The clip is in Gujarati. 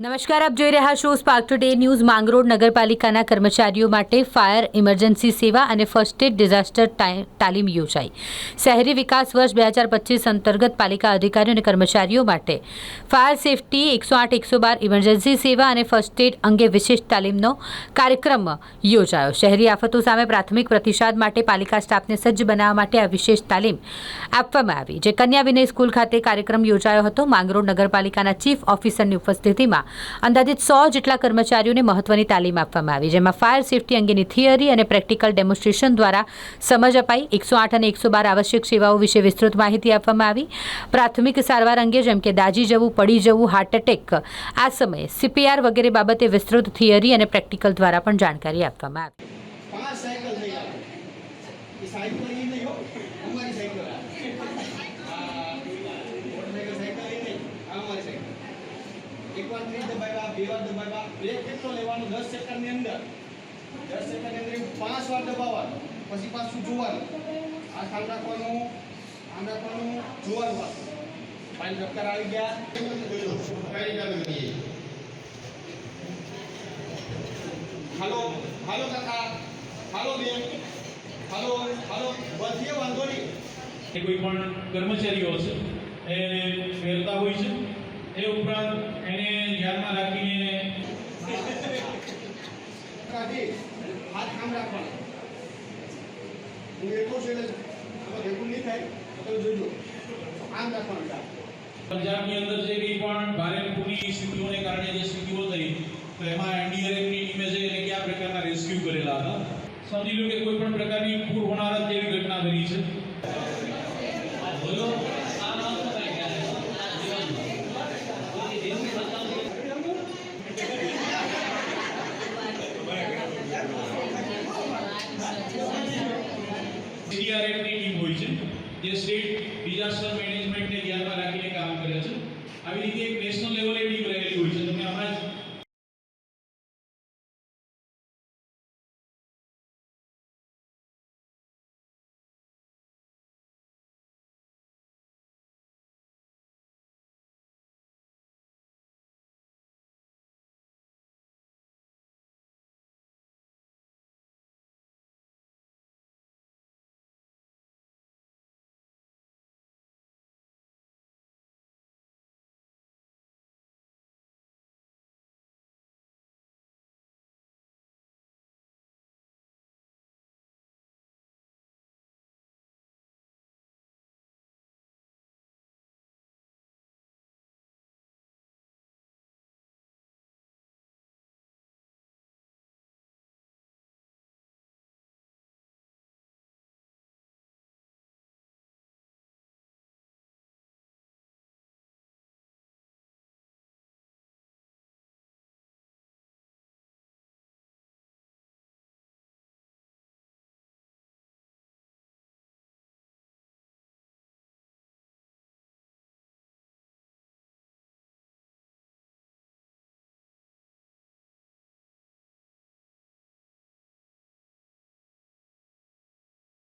નમસ્કાર, આપ જોઈ રહ્યા છો સ્પાર્ક ટુડે ન્યૂઝ માંગરોળ નગરપાલિકાના કર્મચારીઓ માટે ફાયર ઇમરજન્સી સેવા અને ફર્સ્ટ એડ ડિઝાસ્ટર તાલીમ યોજાઈ. શહેરી વિકાસ વર્ષ બે હજાર પચીસ અંતર્ગત પાલિકા અધિકારીઓ અને કર્મચારીઓ માટે ફાયર સેફટી એકસો આઠ, એકસો બાર ઇમરજન્સી સેવા અને ફર્સ્ટ એડ અંગે વિશેષ તાલીમનો કાર્યક્રમ યોજાયો. શહેરી આફતો સામે પ્રાથમિક પ્રતિસાદ માટે પાલિકા સ્ટાફને સજ્જ બનાવવા માટે આ વિશેષ તાલીમ આપવામાં આવી. જે કન્યા વિનય સ્કૂલ ખાતે કાર્યક્રમ યોજાયો હતો. માંગરોળ નગરપાલિકાના ચીફ ઓફિસરની ઉપસ્થિતિમાં અંદાજિત સો જેટલા કર્મચારીઓને મહત્વની તાલીમ આપવામાં આવી જેમાં ફાયર સેફટી અંગેની થિયરી અને પ્રેક્ટિકલ ડેમોન્સ્ટ્રેશન દ્વારા સમજ અપાઈ એકસો આઠ અને એકસો બાર આવશ્યક સેવાઓ વિશે વિસ્તૃત માહિતી આપવામાં આવી પ્રાથમિક સારવાર અંગે જેમ કે દાજી જવું પડી જવું હાર્ટ એટેક આ સમયે સીપીઆર વગેરે બાબતે વિસ્તૃત થિયરી અને પ્રેક્ટિકલ દ્વારા પણ જાણકારી આપવામાં આવી સાયકલ નહીં હો અમારી સાયકલ આ મોટરસાયકલ સાયકલ આ અમારી સાયકલ એકવાર ત્રીસ દબાવ્યા બે વાર દબાવ્યા બ્રેક કેટલો લેવાનો, દસ સેકન્ડની અંદર. દસ સેકન્ડની અંદર પાંચ વાર દબાવવાનું. પછી પાછું જોવાનું. આ ખામ રાખવાનું આમ રાખવાનું જોવાનું પાછું. પાંચ ચક્કર આવી ગયા. હાલો હાલો કાકા. હાલો બેન. હાલો હાલો. બધીએ વાંધો નહીં. કોઈ પણ કર્મચારીઓ છે એ ફેરતા હોય છે? એ ઉપરાંત એને ધ્યાનમાં રાખીને હાથ કામ રાખવાનો. હું એટલો છું એટલે ભેગું નહીં થાય તો જોજો. આમ રાખવાનું પંજાબની અંદર જે કંઈ પણ ભારે પૂરની સ્થિતિઓને કારણે જે સ્થિતિઓ થઈ તો એમાં એનડીઆરએફની ટીમે છે એને કયા પ્રકારના રેસ્ક્યુ કરેલા હતા? સમજી લો કે કોઈ પણ પ્રકારની પૂર હોનારત જેવી ઘટના બની છે. ડીઆરએફની ટીમ હોય છે, જે સ્ટેટ ડિઝાસ્ટર મેનેજમેન્ટને ધ્યાનમાં રાખીને કામ કરે છે. આવી રીતે એક નેશનલ લેવલે ટીમ રહેલી હોય છે. તમે